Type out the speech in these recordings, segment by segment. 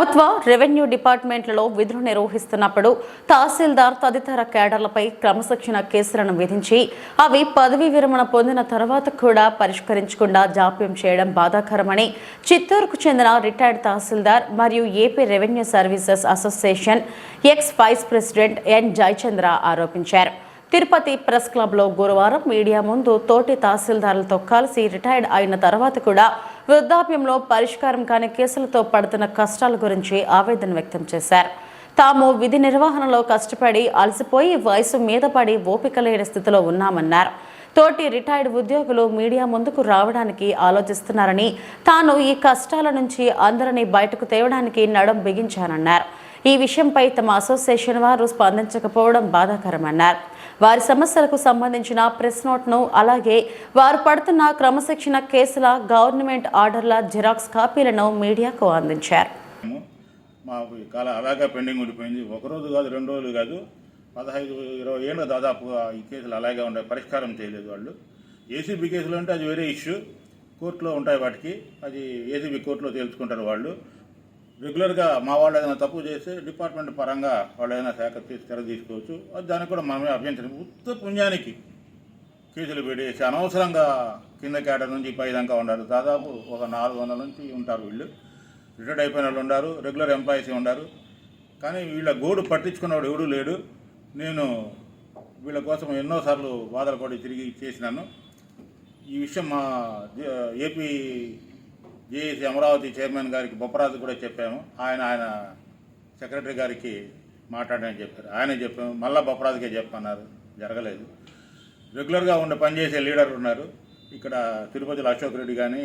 ప్రభుత్వ రెవెన్యూ డిపార్ట్మెంట్లలో విధులు నిర్వహిస్తున్నప్పుడు తహసీల్దార్ తదితర కేడర్లపై క్రమశిక్షణ కేసులను విధించి అవి పదవీ విరమణ పొందిన తర్వాత కూడా పరిష్కరించకుండా జాప్యం చేయడం బాధాకరమని చిత్తూరుకు చెందిన రిటైర్డ్ తహసీల్దార్ మరియు AP revenue services association ex vice president N Jayachandra ఆరోపించారు. తిరుపతి ప్రెస్ క్లబ్లో గురువారం మీడియా ముందు తోటి తహసీల్దార్లతో కలిసి రిటైర్డ్ అయిన తర్వాత కూడా వృద్ధాప్యంలో పరిష్కారం కాని కేసులతో పడుతున్న కష్టాల గురించి ఆవేదన వ్యక్తం చేశారు. తాము విధి నిర్వహణలో కష్టపడి అలసిపోయి వయసు మీద పడి ఓపిక లేని స్థితిలో ఉన్నామన్నారు. తోటి రిటైర్డ్ ఉద్యోగులు మీడియా ముందుకు రావడానికి ఆలోచిస్తున్నారని తాను ఈ కష్టాల నుంచి అందరినీ బయటకు తేవడానికి నడం బిగించానన్నారు. ఈ విషయంపై తమ అసోసియేషన్ వారు స్పందించకపోవడం బాధాకరమన్నారు. వారి సమస్యలకు సంబంధించిన ప్రెస్ నోట్ను అలాగే వారు పడుతున్న క్రమశిక్షణ కేసుల గవర్నమెంట్ ఆర్డర్ల జిరాక్స్ కాపీలను మీడియాకు అందించారు. మాకు ఈ అలాగే పెండింగ్ ఉండిపోయింది. ఒక రోజు కాదు రెండు రోజులు కాదు. పదహైదు ఇరవై ఏళ్ళు దాదాపుగా ఈ కేసులు అలాగే ఉండే పరిష్కారం చేయలేదు వాళ్ళు. ఏసీబీ కేసులు అంటే అది వేరే ఇష్యూ. కోర్టులో ఉంటాయి వాటికి. అది ఏసీబీ కోర్టులో తేల్చుకుంటారు వాళ్ళు. రెగ్యులర్గా మా వాళ్ళు ఏదైనా తప్పు చేస్తే డిపార్ట్మెంట్ పరంగా వాళ్ళు ఏదైనా శాఖ తెర తీసుకోవచ్చు. అది దానికి కూడా మనమే అభ్యంతరం. ఉత్త పుణ్యానికి కేసులు పెట్టేసి అనవసరంగా కింద కేటర్ నుంచి పై దాకా దాదాపు ఒక నాలుగు వందల నుంచి ఉంటారు వీళ్ళు. రిటైర్డ్ అయిపోయిన వాళ్ళు ఉన్నారు రెగ్యులర్ ఎంప్లాయీస్ ఉన్నారు కానీ వీళ్ళ గోడు పట్టించుకున్నవాడు ఎవడూ లేడు. నేను వీళ్ళ కోసం ఎన్నోసార్లు బాధలు పడి తిరిగి చేసినాను. ఈ విషయం మా ఏపీ జీఈసీ అమరావతి చైర్మన్ గారికి బొప్పరాజు కూడా చెప్పాము. ఆయన ఆయన సెక్రటరీ గారికి మాట్లాడని చెప్పారు. ఆయన చెప్పాము. మళ్ళా బొప్పరాజుకే చెప్పన్నారు జరగలేదు. రెగ్యులర్గా ఉండే పనిచేసే లీడర్ ఉన్నారు. ఇక్కడ తిరుపతిలో అశోక్ రెడ్డి కానీ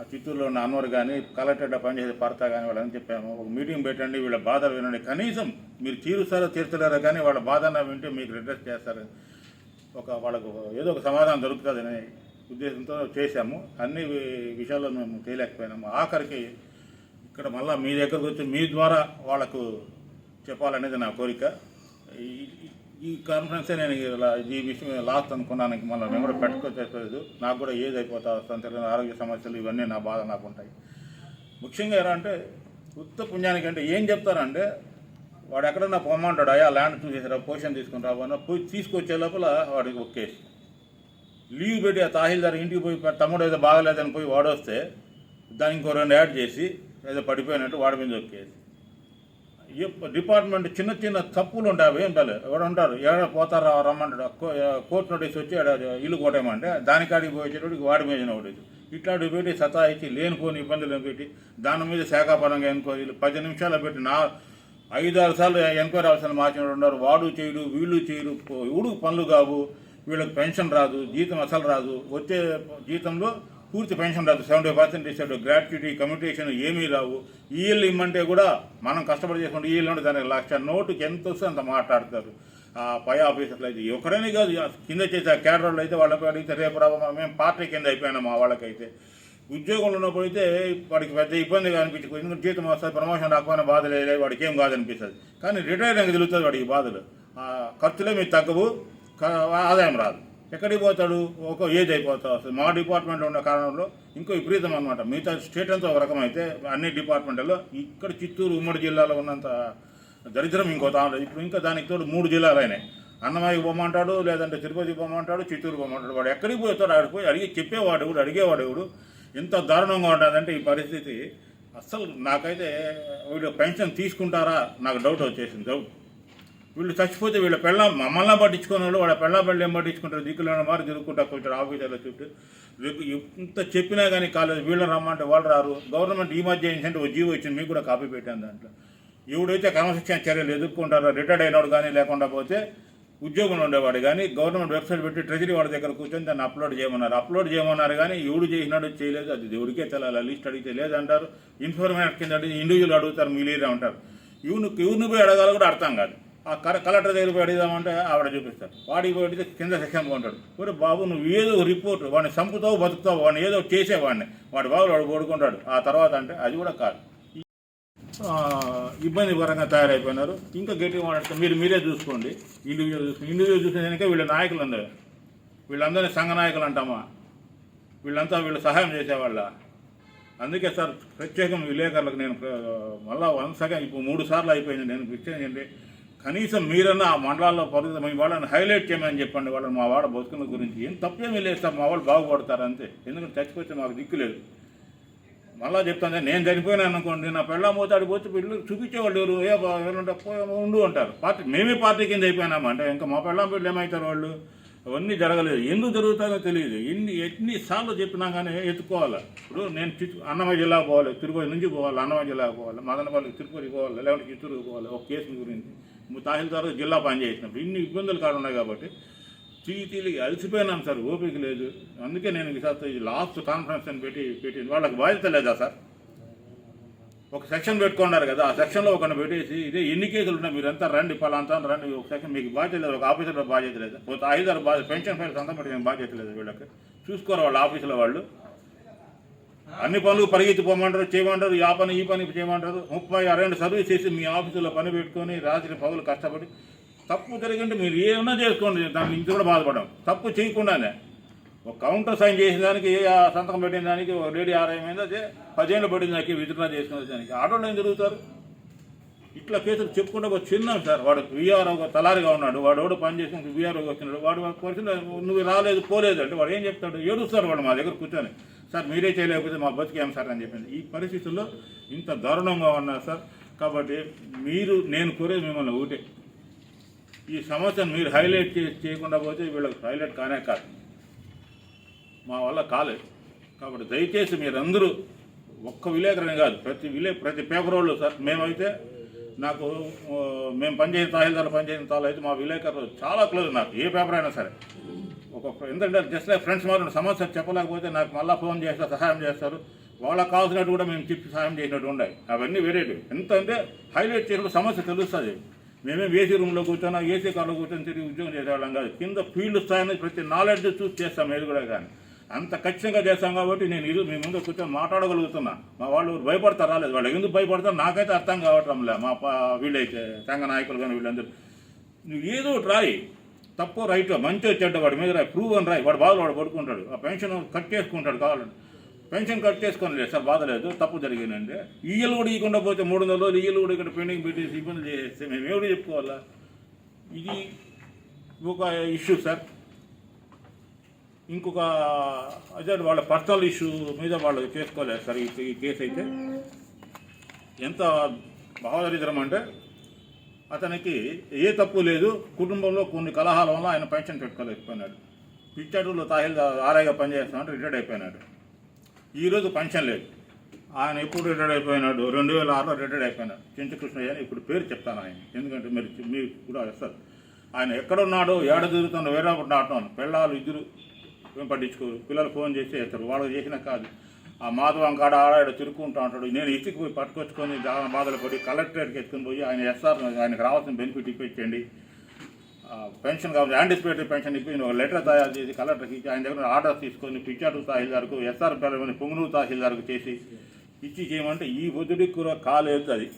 ఆ చిత్తూరులో ఉన్న అన్వర్ కానీ కలెక్టర్గా పనిచేసే పర్త కానీ వాళ్ళని చెప్పాము. ఒక మీటింగ్ పెట్టండి వీళ్ళ బాధలు వినండి. కనీసం మీరు తీరుస్తారో తీర్చలేరో కానీ వాళ్ళ బాధన వింటే మీకు రిడ్రెస్ చేస్తారు. ఒక వాళ్ళకు ఏదో ఒక సమాధానం దొరుకుతుందని ఉద్దేశంతో చేశాము. అన్ని విషయాల్లో మేము చేయలేకపోయినాము ఆఖరికి ఇక్కడ మళ్ళీ మీ దగ్గరకు వచ్చి మీ ద్వారా వాళ్ళకు చెప్పాలనేది నా కోరిక. ఈ- ఈ- కాన్ఫరెన్సే నేను ఇలా ఈ విషయం లాస్ట్ అనుకున్నాను మళ్ళీ మేము కూడా పెట్టుకోలేదు నాకు కూడా ఏది అయిపోతా వస్తుంది ఆరోగ్య సమస్యలు ఇవన్నీ నా బాధ నాకు ఉంటాయి. ముఖ్యంగా ఎలా అంటే ఉత్త పుణ్యానికి అంటే ఏం చెప్తారంటే వాడు ఎక్కడన్నా పొమ్మంటాడు అయ్యా ల్యాండ్ చూసేసారా పొజిషన్ తీసుకుని రాబోనా పోయి తీసుకొచ్చే లోపల వాడికి ఒక కేసు లీవ్ పెట్టి ఆ తహసీల్దార్ ఇంటికి పోయి తమ్ముడు ఏదో బాగలేదని పోయి వాడొస్తే దానికి ఇంకో రెండు యాడ్ చేసి ఏదో పడిపోయినట్టు వాడి మీద ఒక్కేసి. డిపార్ట్మెంట్ చిన్న చిన్న తప్పులు ఉంటాయి అవి ఉండాలి ఎవరు ఉంటారు ఎక్కడ పోతారా రమ్మంటాడు. కో- కోర్టు నోటీస్ వచ్చి ఆడ ఇల్లు కొట్టేయమంటే దానికాడికి పోయేటోడికి వాడి మీద నోటీసు. ఇట్లాంటి పెట్టి సతాయిచ్చి లేనిపోని ఇబ్బందులు పెట్టి దాని మీద శాఖాపరంగా ఎంక్వైరీలు పది నిమిషాలు పెట్టి నా ఐదారు సార్లు ఎంక్వైరీ అవసరం మార్చిన ఉన్నారు. వాడు చేయడు వీళ్ళు చేయడు పో- ఎవడు పనులు కావు. వీళ్ళకి పెన్షన్ రాదు జీతం అసలు రాదు. వచ్చే జీతంలో పూర్తి పెన్షన్ రాదు. సెవెంటీ పర్సెంట్ ఇస్తాడు. గ్రాట్యుటీ కమ్యూనికేషన్ ఏమీ రావు. ఈఎల్ ఇమ్మంటే కూడా మనం కష్టపడి చేసుకుంటే ఈఎల్ ఉంటే దానికి లక్ష నోటుకి ఎంత వస్తే అంత మాట్లాడతారు. ఆ పై ఆఫీసర్లు అయితే ఒకరైనా కాదు. కింద చేసే క్యాడర్లు అయితే వాళ్ళకి అడిగితే రేపు రావు మేము పార్టీ కింద అయిపోయినాం మా వాళ్ళకైతే. ఉద్యోగంలో ఉన్నప్పుడు అయితే వాడికి పెద్ద ఇబ్బందిగా అనిపించుకో. ఎందుకంటే జీతం వస్తుంది ప్రమోషన్ రాకపోయినా బాధ లేదు వాడికి ఏం కాదనిపిస్తుంది. కానీ రిటైర్ అయినాక తెలుస్తుంది వాడికి బాధలు. ఖర్చులే మీకు తగ్గవు. ఆదాయం రాదు. ఎక్కడికి పోతాడు? ఒక ఏజ్ అయిపోతా వస్తుంది మా డిపార్ట్మెంట్లో ఉన్న కారణంలో ఇంకో విపరీతం అనమాట మిగతా స్టేట్ అంతా ఒక రకం అయితే అన్ని డిపార్ట్మెంట్లో ఇక్కడ చిత్తూరు ఉమ్మడి జిల్లాలో ఉన్నంత దరిద్రం ఇంకో తాను ఇప్పుడు ఇంకా దానికి తోడు మూడు జిల్లాలు అయినాయి. అన్నమయ్యకి పోమంటాడు లేదంటే తిరుపతికి పోమంటాడు చిత్తూరు పోమంటాడు వాడు ఎక్కడికి పోతాడు ఆడికి పోయి అడిగి చెప్పేవాడు ఎవడు అడిగేవాడు ఎవడు? ఎంత దారుణంగా ఉంటుందంటే ఈ పరిస్థితి. అస్సలు నాకైతే వీడు పెన్షన్ తీసుకుంటారా? నాకు డౌట్ వచ్చేసింది. డౌట్ వీళ్ళు చచ్చిపోతే వీళ్ళ పెళ్ళం మమ్మల్ని పట్టించుకున్న వాళ్ళు వాళ్ళ పెళ్ళ పెళ్ళి ఏం పట్టించుకుంటారు? దిక్కులో మారి తిరుగుకుంటా కొంచెం ఆఫీసర్ల చుట్టూ. ఇంత చెప్పినా కానీ కాలేదు. వీళ్ళు రమ్మంటే వాళ్ళు రారు. గవర్నమెంట్ ఈ మధ్య ఏంటంటే ఒక జీవో ఇచ్చింది. మీకు కూడా కాపీ పెట్టాను దాంట్లో. ఎవడైతే క్రమశిక్షణ చర్యలు ఎదుర్కొంటారో. రిటైర్డ్ అయినవాడు కానీ లేకుండా పోతే ఉద్యోగంలో ఉండేవాడు కానీ గవర్నమెంట్ వెబ్సైట్ పెట్టి ట్రెజరీ వాడి దగ్గర కూర్చొని దాన్ని అప్లోడ్ చేయమన్నారు. అప్లోడ్ చేయమన్నారు కానీ ఎవడు చేసినాడు చేయలేదు. అది దేవుడికే తెలాలి. లిస్ట్ అడిగితే లేదంటారు. ఇన్ఫర్మేషన్ కింద అడిగి ఇండివిజువల్ అడుగుతారు. మీ లీడర్ ఉంటారు ఇవను ఇవన్నీ పోయి అడగాలి కూడా అర్థం కాదు. ఆ కల కలెక్టర్ దగ్గర పోయి అడిగిదామంటే ఆవిడ చూపిస్తారు. వాడికి పోయి అడిగితే కింద సెక్షన్ ఉంటాడు ఒరే బాబు నువ్వు ఏదో రిపోర్ట్ వాడిని చంపుతావు బతుకుతావు వాడిని ఏదో చేసేవాడిని వాడి బాబు వాడు ఓడుకుంటాడు ఆ తర్వాత అంటే అది కూడా కాదు. ఇబ్బంది పరంగా తయారైపోయినారు. ఇంకా గట్టిగా మాట్లాడితే మీరు మీరే చూసుకోండి. ఇండివిజువల్ చూసుకోండి. ఇండివిజువల్ చూసేదానికే వీళ్ళ నాయకులు అందరూ వీళ్ళందరినీ సంఘ నాయకులు అంటామా? వీళ్ళంతా వీళ్ళు సహాయం చేసేవాళ్ళ? అందుకే సార్ ప్రత్యేకం విలేకరులకు నేను మళ్ళా వన్ సెకండ్ ఇప్పుడు మూడు సార్లు అయిపోయింది. నేను ప్రత్యేకం కనీసం మీరన్నా ఆ మండలాల్లో పరిస్థితి మీ వాళ్ళని హైలైట్ చేయమని చెప్పండి వాళ్ళని మా వాడ బతుకుల గురించి. ఏం తప్పేమీ లేదు మా వాళ్ళు బాగుపడతారు అంతే. ఎందుకంటే చచ్చిపోతే మాకు దిక్కు లేదు. మళ్ళా చెప్తాను నేను చనిపోయినాను అనుకోండి నా పెళ్ళం పోతే పోతే వీళ్ళు చూపించేవాళ్ళు ఎవరు? ఏ ఎవరుంటే ఉండు అంటారు. పార్టీ మేమే పార్టీ కింద అయిపోయినాము అంటే ఇంకా మా పెళ్ళం బిడ్డలు ఏమవుతారు వాళ్ళు? అవన్నీ జరగలేదు. ఎందుకు జరుగుతుందో తెలియదు. ఎన్ని ఎన్నిసార్లు చెప్పినా కానీ ఎత్తుకోవాలి? ఇప్పుడు నేను అన్నమయ్య జిల్లా పోవాలి తిరుపతి నుంచి పోవాలి అన్నమయ్య జిల్లా పోవాలి మదనపల్లికి తిరుపతికి పోవాలి లేకుంటే చిత్తూరుకు పోవాలి ఒక కేసు గురించి. తహసీల్దార్ జిల్లా పనిచేసినప్పుడు ఇన్ని ఇబ్బందులు కాడ ఉన్నాయి కాబట్టి తీతిలి అలసిపోయినాం సార్ ఓపిక లేదు. అందుకే నేను ఈసారి లాస్ట్ కాన్ఫరెన్స్ అని పెట్టి పెట్టి వాళ్ళకి బాధ్యత లేదా సార్? ఒక సెక్షన్ పెట్టుకున్నారు కదా ఆ సెక్షన్లో ఒకరిని పెట్టేసి ఇదే ఎన్ని కేసులు ఉన్నాయి మీరంతా రండి పలాంతా రండి ఒక సెక్షన్ మీకు బాధ్యత లేదు ఒక ఆఫీసర్ బాధ్యత లేదు? పోతే ఐదారు బాధ్యత పెన్షన్ ఫైల్స్ అంతా పెట్టి బాధ్యత లేదు వీళ్ళకి? చూసుకోరు వాళ్ళ ఆఫీసులో వాళ్ళు? అన్ని పనులు పరిగెత్తి పోమంటారు చేయమంటారు ఆ పని ఈ పని చేయమంటారు. ముప్పై అరవై సర్వీస్ చేసి మీ ఆఫీసులో పని పెట్టుకొని రాత్రి పగులు కష్టపడి తప్పు జరిగింటే మీరు ఏమన్నా చేసుకోండి దాని నుంచి కూడా బాధపడడం. తప్పు చేయకుండానే. ఒక కౌంటర్ సైన్ చేసిన దానికి ఆ సంతకం పెట్టిన దానికి ఒక లేడీ ఆదాయం అయింది అదే పదేళ్ళు పడిన దానికి విత్డ్రా చేసుకునే దానికి. ఆటోలో ఏం జరుగుతారు? ఇట్లా కేసులు చెప్పుకుంటే ఒక చిన్న సార్. వాడు విఆర్ఓ తలారిగా ఉన్నాడు. వాడు ఎవడు పని చేసి ఒక వచ్చినాడు. వాడు వచ్చిన నువ్వు రాలేదు పోలేదు అంటే వాడు ఏం చెప్తాడు? ఏడుస్తాడు వాడు మా దగ్గర కూర్చొని. సార్ మీరే చేయలేకపోతే మా బతికేం సార్ అని చెప్పింది ఈ పరిస్థితుల్లో ఇంత దారుణంగా ఉన్నారు సార్. కాబట్టి మీరు నేను కోరేది మిమ్మల్ని ఒకటే. ఈ సమస్యను మీరు హైలైట్ చేసి చేయకుండా పోతే వీళ్ళకి హైలైట్ కానే కాదు. మా వల్ల కాలేదు. కాబట్టి దయచేసి మీరందరూ ఒక్క విలేకరణ కాదు ప్రతి విలే ప్రతి పేపర్ వాళ్ళు సార్ మేమైతే నాకు మేము పనిచేసిన తహసీల్దార్ పనిచేసిన తాళ్ళు అయితే మా విలేకరులు చాలా క్లోజ్ నాకు ఏ పేపర్ అయినా సరే. ఒక ఎందుకంటే జస్ట్ లైక్ ఫ్రెండ్స్ మాత్రం సమస్య చెప్పలేకపోతే నాకు మళ్ళీ ఫోన్ చేస్తారు సహాయం చేస్తారు. వాళ్ళకి కావాల్సినట్టు కూడా మేము చెప్పి సహాయం చేసినట్టు ఉన్నాయి అవన్నీ వేరేటివి ఎంత అంటే హైలైట్ చేయడం సమస్య తెలుస్తుంది. మేమే ఏసీ రూమ్లో కూర్చొని ఏసీ కార్లో కూర్చొని తిరిగి ఉద్యోగం చేసేవాళ్ళం కాదు. కింద ఫీల్డ్ స్థాయిని ప్రతి నాలెడ్జ్ చూసి చేస్తాం ఏది కూడా కానీ. అంత ఖచ్చితంగా చేస్తాం కాబట్టి నేను ఇది మీ ముందు కూర్చొని మాట్లాడగలుగుతున్నా. మా వాళ్ళు భయపడతారు రాలేదు వాళ్ళు ఎందుకు భయపడతారు నాకైతే అర్థం కావటంలే మా వీళ్ళైతే సంఘ నాయకులు కానీ వీళ్ళందరూ. నువ్వు ఏదో ఒకటి రాయి. తప్పు రైట్ మంచి చెడ్డ వాడి మీద రాయి ప్రూవ్ అని రాయి. వాడు బాధలు వాడు పడుకుంటాడు. ఆ పెన్షన్ కట్ చేసుకుంటాడు కావాలంటే. పెన్షన్ కట్ చేసుకొని లేదు. సార్ బాధ లేదు. తప్పు జరిగిందంటే. ఈఎల్ కూడా ఇవ్వకుండా పోతే మూడు వందల రోజులు ఈఎల్ కూడా ఇక్కడ పెండింగ్ పెట్టేసి ఇబ్బంది చేస్తే మేము ఎవరు చెప్పుకోవాలా? ఇది ఒక ఇష్యూ సార్ ఇంకొక అదే వాళ్ళ పర్సనల్ ఇష్యూ మీద వాళ్ళు చేసుకోలేదు సార్ ఈ కేసు అయితే. ఎంత భావదరిద్రం అంటే అతనికి ఏ తప్పు లేదు. కుటుంబంలో కొన్ని కలహాల వల్ల ఆయన పెన్షన్ పెట్టుకోలేకపోయినాడు పిచ్చాటూరులో తాహిల్ ఆరాయిగా పనిచేస్తున్నాడు రిటైర్డ్ అయిపోయినాడు. ఈరోజు పెన్షన్ లేదు. ఆయన ఎప్పుడు రిటైర్డ్ అయిపోయినాడు? రెండు వేల ఆరులో రిటైర్డ్ అయిపోయినాడు. చింతకృష్ణయ్య అని ఇప్పుడు పేరు చెప్తాను ఆయన. ఎందుకంటే మీరు మీరు కూడా వస్తారు ఆయన ఎక్కడున్నాడు ఏడ తిరుగుతున్న వేరే ఒకటి నాటం పిల్లలు ఇద్దరు పట్టించుకోరు. పిల్లలు ఫోన్ చేసి వేస్తారు వాళ్ళు చేసినా కాదు. ఆ మాధవం కాడ ఆడాడు తిరుక్కుంటా ఉంటాడు. నేను ఇసుకు పోయి పట్టుకొచ్చుకొని చాలా బాధలు పడి కలెక్టరేట్కి ఎత్తుకొని పోయి ఆయన ఎస్ఆర్ ఆయనకు రావాల్సిన బెనిఫిట్ ఇప్పించండి. పెన్షన్ కావాలి యాంటిసిపేటరీ పెన్షన్ ఇప్పి ఒక లెటర్ తయారు చేసి కలెక్టర్కి ఇచ్చి ఆయన దగ్గర ఆర్డర్ తీసుకొని పిచ్చాటు తహసీల్దార్కు ఎస్ఆర్ పిల్లలని పొంగునూరు తహసీల్దార్కు చేసి ఇచ్చి చేయమంటే ఈ బుద్ధుడికి కూడా కాలు ఎత్తుంది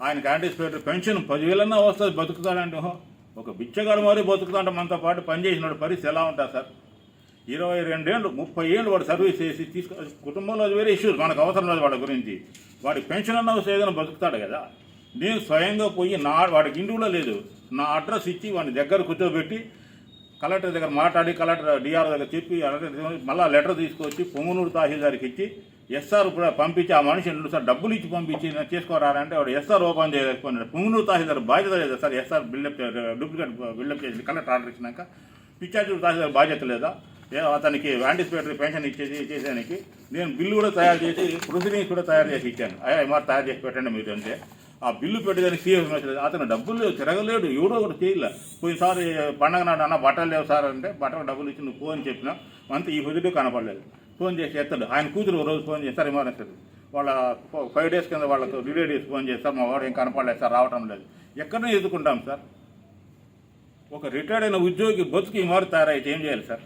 ఆయనకి యాంటిసిపేటరీ పెన్షన్ పదివేలన్నా వస్తుంది బతుకుతాడంటే ఒక బిచ్చగాడు మరి బతుకుతాడంటే మనతో పాటు పనిచేసినాడు పరిస్థితి ఎలా ఉంటుంది సార్? ఇరవై రెండేళ్ళు ముప్పై ఏళ్ళు వాడు సర్వీస్ చేసి తీసుకు కుటుంబంలో వేరే ఇష్యూస్. మనకు అవసరం లేదు వాడి గురించి. వాడి పెన్షన్ అన్న వస్తే ఏదైనా బతుకుతాడు కదా. నేను స్వయంగా పోయి నా వాడికి ఇంటి కూడా లేదు. నా అడ్రస్ ఇచ్చి వాడిని దగ్గర కూర్చోబెట్టి కలెక్టర్ దగ్గర మాట్లాడి కలెక్టర్ డిఆర్ దగ్గర చెప్పి మళ్ళీ లెటర్ తీసుకొచ్చి పొంగునూరు తహసీల్దార్కి ఇచ్చి ఎస్ఆర్ కూడా పంపించి ఆ మనిషి రెండు సార్ డబ్బులు ఇచ్చి పంపించి నేను చేసుకోరారంటే వాడు ఎస్ఆర్ ఓపెన్ చేయలేకపోయినాడు. పొంగునూరు తహసీల్దార్ బాధ్యత లేదు sir? SR buildup duplicate buildup చేసి కలెక్టర్ ఆర్డర్ ఇచ్చినాక పిచ్చాచూరు తహసీల్దార్ బాధ్యత లేదా? అతనికి యాంటిసిపేటరీ పెన్షన్ ఇచ్చేసి చేసేదానికి నేను బిల్లు కూడా తయారు చేసి ప్రొసీడింగ్స్ కూడా తయారు చేసి ఇచ్చాను. అయ్యా ఎంఆర్ తయారు చేసి పెట్టండి మీరు అంటే. ఆ బిల్లు పెట్టేదానికి సీఎస్ మెసేజ్ అతను డబ్బులు తిరగలేడు ఎవడో ఒకటి చేయలే. పోయినసారి పండగ నాడు అన్న బట్టలు లేవు సార్ అంటే బట్టలు డబ్బులు ఇచ్చి నువ్వు ఫోన్ చెప్పినా అంత ఈ పొద్దుటే కనపడలేదు. ఫోన్ చేసి ఎత్తాడు. ఆయన కూతురు రోజు ఫోన్ చేస్తారు ఏమో సార్ వాళ్ళ ఫైవ్ డేస్ కింద వాళ్ళకు రిలేటివ్స్ ఫోన్ చేస్తారు మా వాడు ఏం కనపడలేదు సార్ రావటం లేదు. ఎక్కడనే ఎదుర్కొంటాం సార్. ఒక రిటైర్డ్ అయిన ఉద్యోగి బతుకు ఈ మారు తయారైతే ఏం చేయాలి సార్?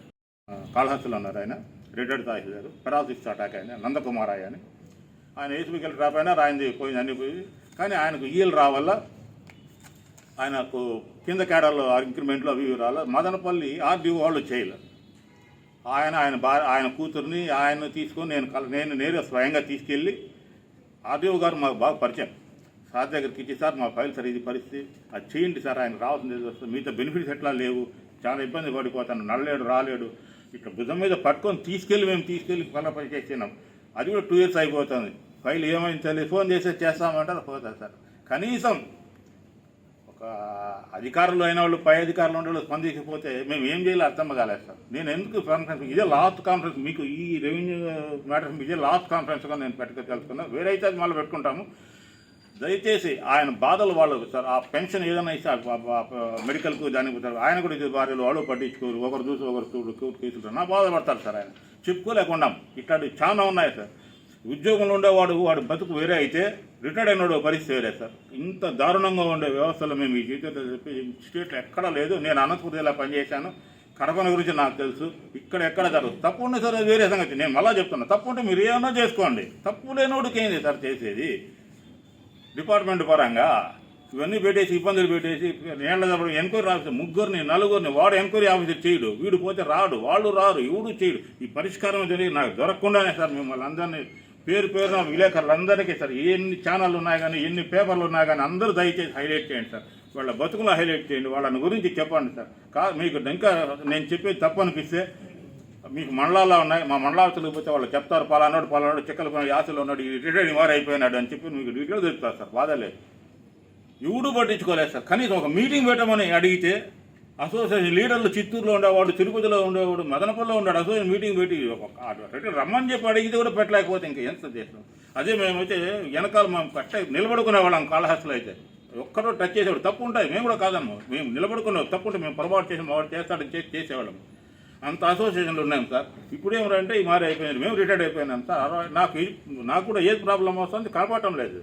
కాళహస్తిలో ఉన్నారు ఆయన. రిటైర్డ్ తహసీల్దారు పెరాలసిస్ అటాక్ ఆయన నందకుమార్ ఆయన ఆయన ఏసీబీకి వెళ్ళి రాపోయినా రాయింది పోయింది అన్ని పోయి. కానీ ఆయనకు ఈఎల్ రావల్ల ఆయనకు కింద కేడర్లో ఇంక్రిమెంట్లో అవి ఇవి రాల. మదనపల్లి ఆర్డీఓ వాళ్ళు చేయలేదు ఆయన ఆయన బా ఆయన కూతుర్ని ఆయన తీసుకొని నేను కల- నేను నేరుగా స్వయంగా తీసుకెళ్ళి ఆర్డీఓ గారు మాకు బాగా పరిచయం. సార్ దగ్గరికి ఇచ్చి సార్ మా ఫైల్ సార్ ఇది పరిస్థితి. అది చేయండి సార్ ఆయన రావాల్సింది మీతో బెనిఫిట్స్ ఎట్లా లేవు. చాలా ఇబ్బంది పడిపోతాను. నడలేడు రాలేడు. ఇట్లా భుజం మీద పట్టుకొని తీసుకెళ్ళి మేము తీసుకెళ్ళి పనుల పని చేసినాం అది కూడా టూ ఇయర్స్ అయిపోతుంది. ఫైల్ ఏమైంది? తెలియదు ఫోన్ చేస్తే చేస్తామంటారు పోతారు సార్. కనీసం ఒక అధికారులు అయిన వాళ్ళు పై అధికారులు ఉండే వాళ్ళు స్పందించకపోతే మేము ఏం చేయాలో అర్థం కాలేదు సార్. నేను ఎందుకు కాన్ఫరెన్స్ ఇదే లాస్ట్ కాన్ఫరెన్స్ మీకు ఈ రెవెన్యూ మ్యాటర్స్ ఇదే లాస్ట్ కాన్ఫరెన్స్గా నేను పెట్టుకు తెలుసుకున్నా. వేరే అయితే అది మళ్ళీ పెట్టుకుంటాము. దయచేసి ఆయన బాధలు వాళ్ళకు సార్ ఆ పెన్షన్ ఏదైనా ఇస్తే మెడికల్కు దానికి సార్ ఆయన కూడా ఇది భార్యలు వాళ్ళు పట్టించుకోరు. ఒకరు చూసి ఒకరు చూడు తీసుకుంటారు నా బాధపడతారు సార్ ఆయన. చెప్పుకోలేకుండా ఇట్లాంటి చాలా ఉన్నాయి సార్. ఉద్యోగంలో ఉండేవాడు వాడు బతుకు వేరే అయితే రిటైర్డ్ అయినాడు పరిస్థితి వేరే సార్. ఇంత దారుణంగా ఉండే వ్యవస్థలో మేము ఈ జీవితంలో చెప్పి స్టేట్లో ఎక్కడా లేదు. నేను అనంతపురం జిల్లా పనిచేశాను. కడపన గురించి నాకు తెలుసు. ఇక్కడ ఎక్కడ జరగదు. తప్పు సార్ వేరే సంగతి. నేను మళ్ళా చెప్తున్నా. తప్పు ఉంటే మీరు ఏమన్నా చేసుకోండి. తప్పు లేనోడికి ఏంది సార్ చేసేది. డిపార్ట్మెంట్ పరంగా ఇవన్నీ పెట్టేసి ఇబ్బందులు పెట్టేసి నీళ్ళ దగ్గర ఎంక్వైరీ ఆఫీసర్ ముగ్గురిని నలుగురిని వాడు ఎంక్వైరీ ఆఫీసర్ చేయడు వీడు పోతే రాడు వాళ్ళు రారు ఇవుడు చేయడు. ఈ పరిష్కారం జరిగి నాకు దొరకకుండానే సార్ మిమ్మల్ని అందరినీ పేరు పేరున విలేకరులందరికీ సార్ ఎన్ని ఛానళ్ళు ఉన్నాయి కానీ ఎన్ని పేపర్లు ఉన్నాయి కానీ అందరూ దయచేసి హైలైట్ చేయండి సార్. వాళ్ళ బతుకులు హైలైట్ చేయండి వాళ్ళని గురించి చెప్పండి సార్. కా మీకు ఇంకా నేను చెప్పేది తప్పు అనిపిస్తే మీకు మండలాల్లో ఉన్నాయి మా మండలాలు తెలియకపోతే వాళ్ళు చెప్తారు పలానాడు పలానాడు చిక్కల యాసలు ఉన్నాడు రిటైర్డ్ వారు అయిపోయినాడు అని చెప్పి మీకు డీటెయిల్ చెప్తారు సార్ బాధలేదు ఎవడు పట్టించుకోలేదు సార్. కనీసం ఒక మీటింగ్ పెట్టమని అడిగితే అసోసియేషన్ లీడర్లు చిత్తూరులో ఉండేవాడు తిరుపతిలో ఉండేవాడు మదనపల్లిలో ఉన్నాడు అసోసియేషన్ మీటింగ్ పెట్టి రిటైర్ రమ్మని చెప్పి అడిగితే కూడా పెట్టలేకపోతే ఇంకా ఎంత చేస్తాం? అదే మేమైతే వెనకాల మేము కట్ట నిలబడుకునే వాళ్ళం కాళహస్తిలో అయితే. ఒక్కడో టచ్ చేసేవాడు. తప్పు ఉంటాయి. మేము కూడా కాదమ్మా మేము నిలబడుకునే తప్పు ఉంటే మేము పొరపాటు చేసి వాడు చేస్తాడని చేసి చేసేవాళ్ళం. అంత అసోసియేషన్లు ఉన్నాం సార్. ఇప్పుడు ఏమంటే ఈ మారి అయిపోయింది. మేము రిటైర్డ్ అయిపోయినాం సార్. అరవై- నాకు నాకు కూడా ఏది ప్రాబ్లం వస్తుంది కనపడటం లేదు.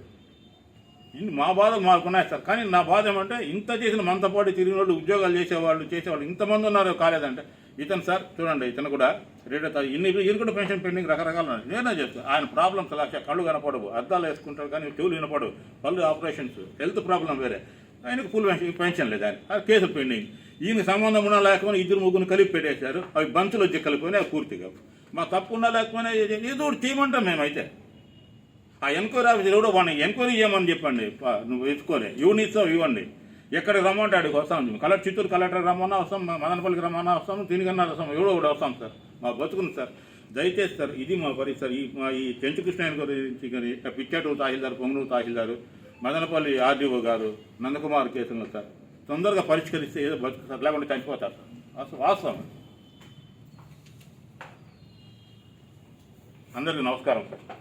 ఇన్ని మా బాధలు మాకున్నాయి సార్. కానీ నా బాధ ఏమంటే ఇంత చేసిన మనతో పాటు తిరిగిన వాళ్ళు ఉద్యోగాలు చేసేవాళ్ళు చేసేవాళ్ళు ఇంతమంది ఉన్నారు కాలేదంటే ఇతను సార్ చూడండి ఇతను కూడా రేట్ ఇన్ని ఈయన కూడా పెన్షన్ పెండింగ్ రకరకాలు నేనే చెప్తాను ఆయన ప్రాబ్లమ్స్ లక్ష కళ్ళు కనపడవు. అద్దాలు వేసుకుంటాడు కానీ చెవులు వినపడవు. పళ్ళు ఆపరేషన్స్ హెల్త్ ప్రాబ్లం వేరే. ఆయనకు ఫుల్ పెన్షన్ పెన్షన్ లేదు ఆయన. కేసు కేసులు పెండింగ్. ఈయనకు సంబంధం ఉన్నా లేకపోయినా ఇద్దరు ముగ్గురు కలిపి పెట్టేశారు. అవి బంతులు వచ్చి కలిపిపోయినాయి పూర్తిగా. మా తప్పు ఉన్నా లేకపోయినా ఏదో- ఒకటి చేయమంటాం మేమైతే ఆ ఎంక్వైరీ ఆఫీసర్ ఎవడో వాడిని ఎంక్వైరీ చేయమని చెప్పండి. నువ్వు ఎత్తుకోలే. ఎవరిని ఇస్తావు ఇవ్వండి. ఎక్కడ రమ్మంటే అడిగి వస్తాం. కలెక్టర్ చిత్తూరు కలెక్టర్ రమ్మన్నా వస్తాం మదనపల్లికి రమ్మన్నా వస్తాం దీనికన్నా వస్తాం ఎవడో ఒకటి వస్తాం సార్. మా బతుకుని సార్. దయచేసి సార్ ఇది మా పరిస్థితి. సార్ ఈ మా ఈ చెంచు కృష్ణయ్య గురించి కానీ పిచ్చాటూరు తహసీల్దార్ పొంగనూరు తహసీల్దారు మదనపల్లి ఆర్డీఓ గారు నందకుమార్ కేసులు సార్ తొందరగా పరిష్కరిస్తే ఏదో బతుకు సార్ లేకుండా చనిపోతారు. సార్ అసలు వాస్తవం. అందరికీ నమస్కారం. సార్